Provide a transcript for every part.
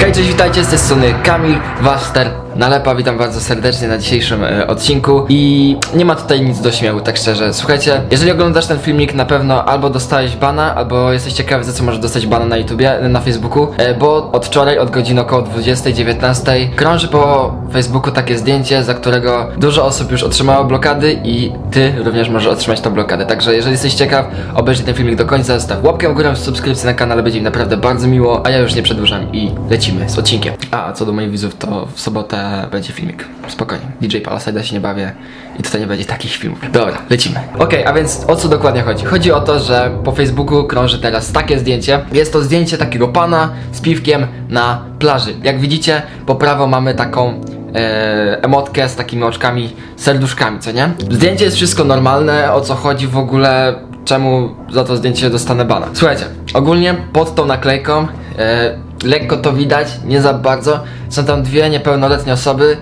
Hej, cześć, witajcie, z tej strony Kamil, Waster, Nalepa, witam bardzo serdecznie na dzisiejszym e, odcinku i nie ma tutaj nic do śmiechu, tak szczerze. Słuchajcie, jeżeli oglądasz ten filmik, na pewno albo dostałeś bana, albo jesteś ciekawy, za co możesz dostać bana na YouTubie, na Facebooku, e, bo od wczoraj, od godziny około 20-19 krąży po Facebooku takie zdjęcie, za którego dużo osób już otrzymało blokady i ty również możesz otrzymać tą blokadę. Także jeżeli jesteś ciekaw, obejrzyj ten filmik do końca, zostaw łapkę w górę, subskrypcję na kanale, będzie mi naprawdę bardzo miło, a ja już nie przedłużam i lecimy z odcinkiem. A co do moich widzów, to w sobotę będzie filmik. Spokojnie. DJ Palasida się nie bawię i tutaj nie będzie takich filmów. Dobra, lecimy. Okej, a więc o co dokładnie chodzi? Chodzi o to, że po Facebooku krąży teraz takie zdjęcie. Jest to zdjęcie takiego pana z piwkiem na plaży. Jak widzicie, po prawo mamy taką e, emotkę z takimi oczkami, serduszkami, co nie? Zdjęcie jest wszystko normalne, o co chodzi w ogóle, czemu za to zdjęcie dostanę bana. Słuchajcie, ogólnie pod tą naklejką e, lekko to widać, nie za bardzo, są tam dwie niepełnoletnie osoby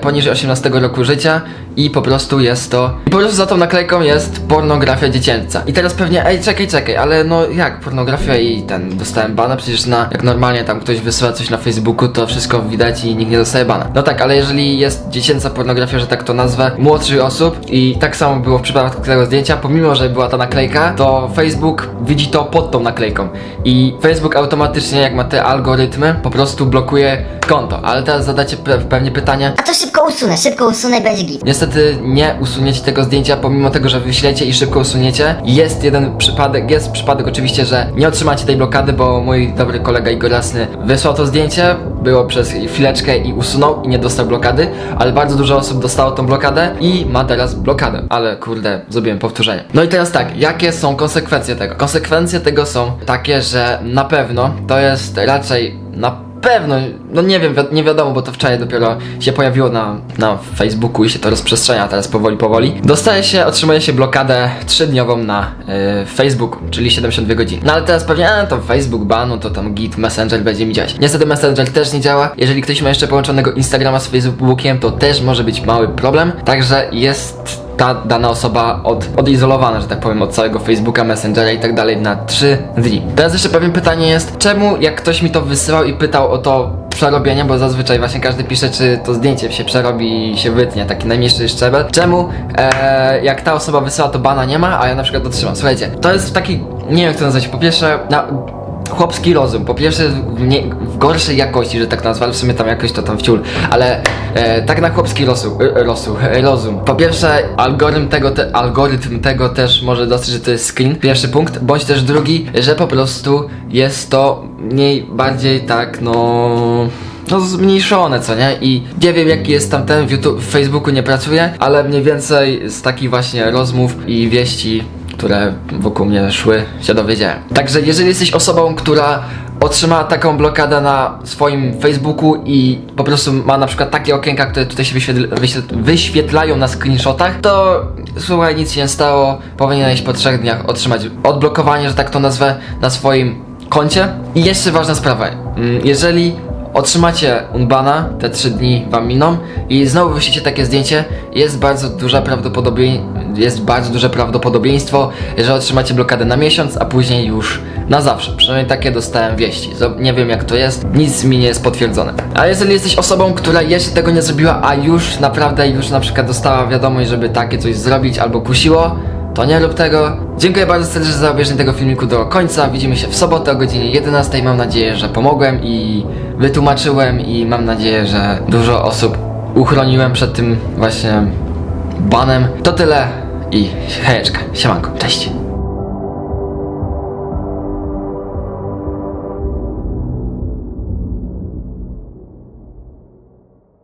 poniżej 18 roku życia i po prostu jest to... I po prostu za tą naklejką jest pornografia dziecięca. I teraz pewnie, ej czekaj, czekaj, ale no jak pornografia i ten, dostałem bana, przecież na, jak normalnie tam ktoś wysyła coś na Facebooku, to wszystko widać i nikt nie dostaje bana. No tak, ale jeżeli jest dziecięca pornografia, że tak to nazwę, młodszych osób i tak samo było w przypadku tego zdjęcia, pomimo, że była ta naklejka, to Facebook widzi to pod tą naklejką i Facebook automatycznie, jak ma te algorytmy, po prostu blokuje konto. Ale teraz zadacie pe pewnie pytanie, to szybko usunę, szybko usunę i będzie git. Niestety nie usuniecie tego zdjęcia, pomimo tego, że wyślecie i szybko usuniecie. Jest jeden przypadek, jest przypadek oczywiście, że nie otrzymacie tej blokady, bo mój dobry kolega Igor Jasny wysłał to zdjęcie, było przez chwileczkę i usunął i nie dostał blokady, ale bardzo dużo osób dostało tą blokadę i ma teraz blokadę. Ale kurde, zrobiłem powtórzenie. No i teraz tak, jakie są konsekwencje tego? Konsekwencje tego są takie, że na pewno to jest raczej na pewno, no nie wiem, wi- nie wiadomo, bo to wczoraj dopiero się pojawiło na, na Facebooku i się to rozprzestrzenia teraz powoli, powoli. Dostaje się, otrzymuje się blokadę trzydniową na y, Facebooku, czyli 72 godziny. No ale teraz pewnie, a to Facebook banu, to tam Git, Messenger będzie mi działać. Niestety Messenger też nie działa. Jeżeli ktoś ma jeszcze połączonego Instagrama z Facebookiem, to też może być mały problem. Także jest ta dana osoba od, odizolowana, że tak powiem, od całego Facebooka, Messengera i tak dalej na 3 dni. Teraz jeszcze pewien pytanie jest, czemu jak ktoś mi to wysyłał i pytał o to przerobienie, bo zazwyczaj właśnie każdy pisze, czy to zdjęcie się przerobi i się wytnie, taki najmniejszy szczebel. Czemu e, jak ta osoba wysyła, to bana nie ma, a ja na przykład otrzymam. Słuchajcie, to jest taki, nie wiem jak to nazwać, po pierwsze, na, chłopski rozum. Po pierwsze w, nie, w gorszej jakości, że tak nazwę, ale w sumie tam jakoś to tam wciul, ale e, tak na chłopski rosu, e, e, rozum. Po pierwsze algorytm tego, te, algorytm tego też może dostać, że to jest screen, pierwszy punkt, bądź też drugi, że po prostu jest to mniej bardziej tak, no no zmniejszone, co nie? I nie wiem jaki jest tam ten w, YouTube, w Facebooku nie pracuję, ale mniej więcej z takich właśnie rozmów i wieści które wokół mnie szły, się dowiedziałem. Także jeżeli jesteś osobą, która otrzymała taką blokadę na swoim Facebooku i po prostu ma na przykład takie okienka, które tutaj się wyświetl wyświetl wyświetlają na screenshotach, to słuchaj, nic się nie stało, powinieneś po trzech dniach otrzymać odblokowanie, że tak to nazwę, na swoim koncie. I jeszcze ważna sprawa, mm, jeżeli Otrzymacie unbana, te 3 dni wam miną i znowu wyślecie takie zdjęcie, jest bardzo prawdopodobieństwo, jest bardzo duże prawdopodobieństwo, że otrzymacie blokadę na miesiąc, a później już na zawsze. Przynajmniej takie dostałem wieści. Nie wiem jak to jest, nic mi nie jest potwierdzone. A jeżeli jesteś osobą, która jeszcze tego nie zrobiła, a już naprawdę już na przykład dostała wiadomość, żeby takie coś zrobić albo kusiło, to nie rób tego. Dziękuję bardzo serdecznie za obejrzenie tego filmiku do końca. Widzimy się w sobotę o godzinie 11. Mam nadzieję, że pomogłem i wytłumaczyłem i mam nadzieję, że dużo osób uchroniłem przed tym właśnie banem. To tyle i hejeczka, siemanko, cześć.